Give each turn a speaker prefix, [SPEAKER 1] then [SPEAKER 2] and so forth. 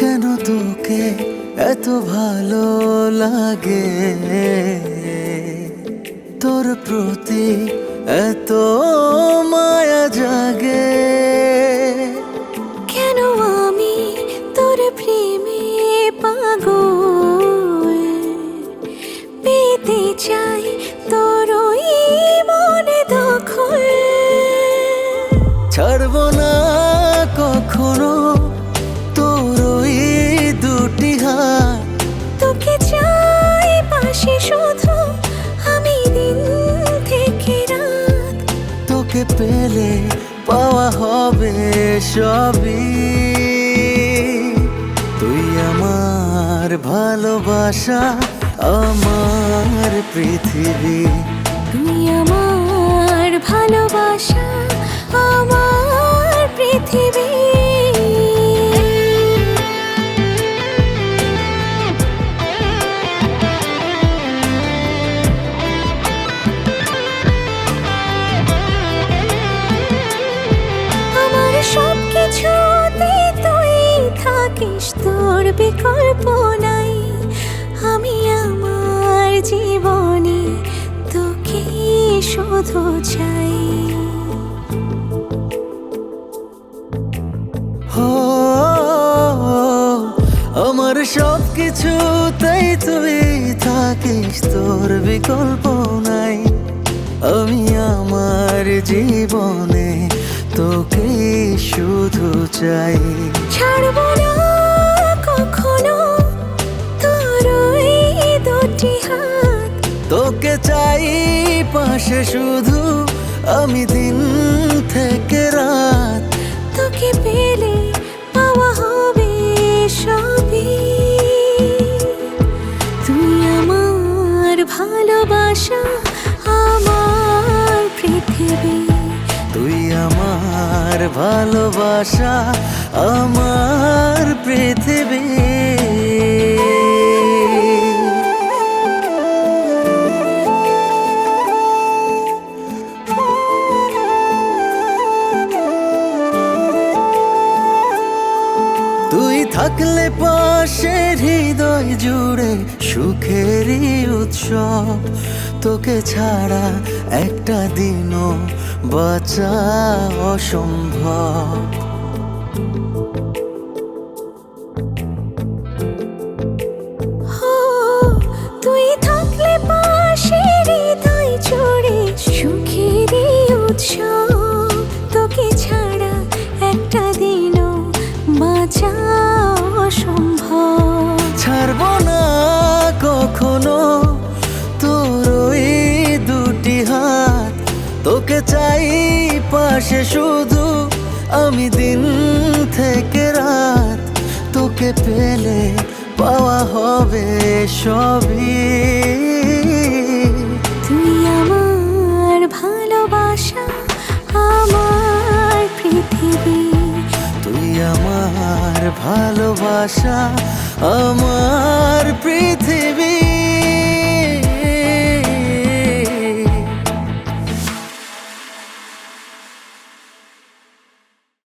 [SPEAKER 1] কেন তোকে এত ভালো লাগে? তোর প্রতি এত মায়া জাগে।
[SPEAKER 2] তোকে
[SPEAKER 1] পেলে পাওয়া হবে সবই। তুই আমার ভালোবাসা, আমার পৃথিবী।
[SPEAKER 2] তুই আমার ভালোবাসা, আমার পৃথিবী। বিকল্প নাই আমি আমার জীবনে তোকে শুধু চাই।
[SPEAKER 1] আমার সব কিছুতেই তুই থাকিস তোর বিকল্প নাই আমি আমার জীবনে তোকে শুধু চাই।
[SPEAKER 2] ছাড়বো
[SPEAKER 1] তোকে চাই পাশে শুধু আমি দিন থেকে রাত।
[SPEAKER 2] তোকে পেলে পাওয়া হবে সবই। তুই আমার ভালোবাসা আমার পৃথিবী।
[SPEAKER 1] তুই আমার ভালোবাসা আমার পৃথিবী। থাকলে পাশে হৃদয় জুড়ে সুখেরই উৎসব। তোকে ছাড়া একটা দিনও বাঁচা অসম্ভব।
[SPEAKER 2] তুই থাকলে পাশে হৃদয় জুড়ে সুখেরই উৎসব। তোকে ছাড়া একটা দিনও বাঁচা অসম্ভব।
[SPEAKER 1] ছাড়বো না কখনো। তোর ওই দুটি হাত তোকে চাই পাশে শুধু। আমি দিন থেকে রাত তোকে পেলে পাওয়া হবে সবই।
[SPEAKER 2] তুই আমার ভালোবাসা আমার পৃথিবী।
[SPEAKER 1] তুই আমার ভালোবাসা আমার পৃথিবী।